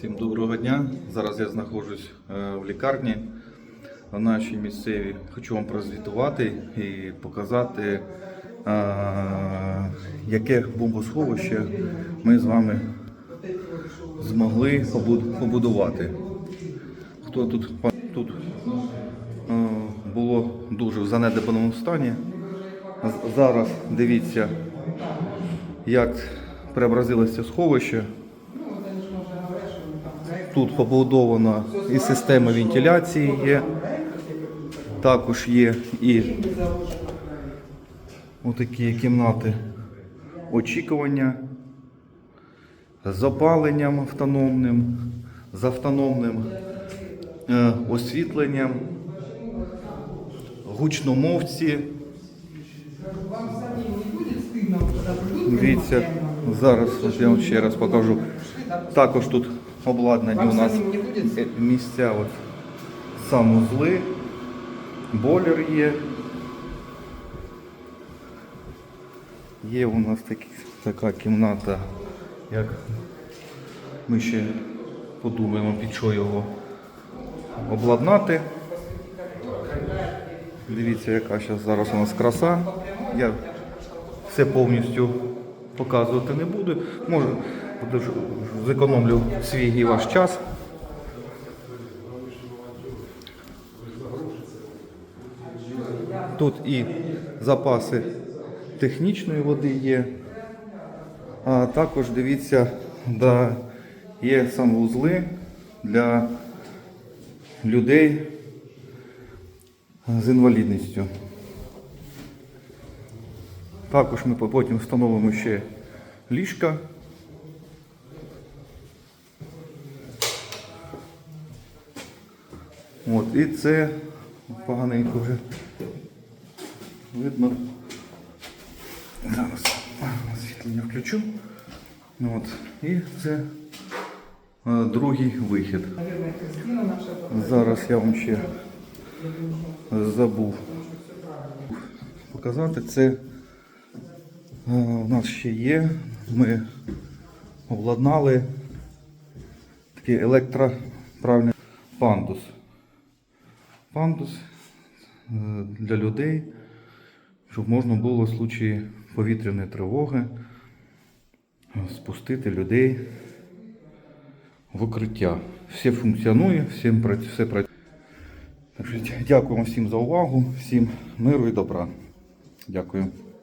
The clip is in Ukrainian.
Всім доброго дня. Зараз я знаходжусь е, в лікарні в нашій місцевій. Хочу вам прозвітувати і показати, е, яке бомбосховище ми з вами змогли побудувати. Хто тут тут е, було дуже в занедбаному стані. Зараз дивіться, як преобразилося сховище. Тут побудована і система вентиляції є. Також є і отакі кімнати очікування з опаленням автономним, з автономним е, освітленням, гучномовці. Дивіться, зараз я вам ще раз покажу. Також тут обладнані у нас е, місця от санузли, бойлер є. Є у нас такі, така кімната, як ми ще подумаємо, під що його обладнати. Дивіться, яка зараз зараз у нас краса. Я все повністю показувати не буду. Може, зекономлю свій і ваш час. Тут і запаси технічної води є. А також дивіться, да, є санвузли для людей з інвалідністю. Також ми потім встановимо ще ліжка. От, і це поганенько вже видно. Зараз освітлення включу. От, і це е, другий вихід. Зараз я вам ще забув показати. Це е, у нас ще є. Ми обладнали такий електроправильний пандус. Пандус е, для людей, щоб можна було в случаї повітряної тривоги е, спустити людей в укриття. Все функціонує, всім все працює. Дякуємо всім за увагу, всім миру і добра. Дякую.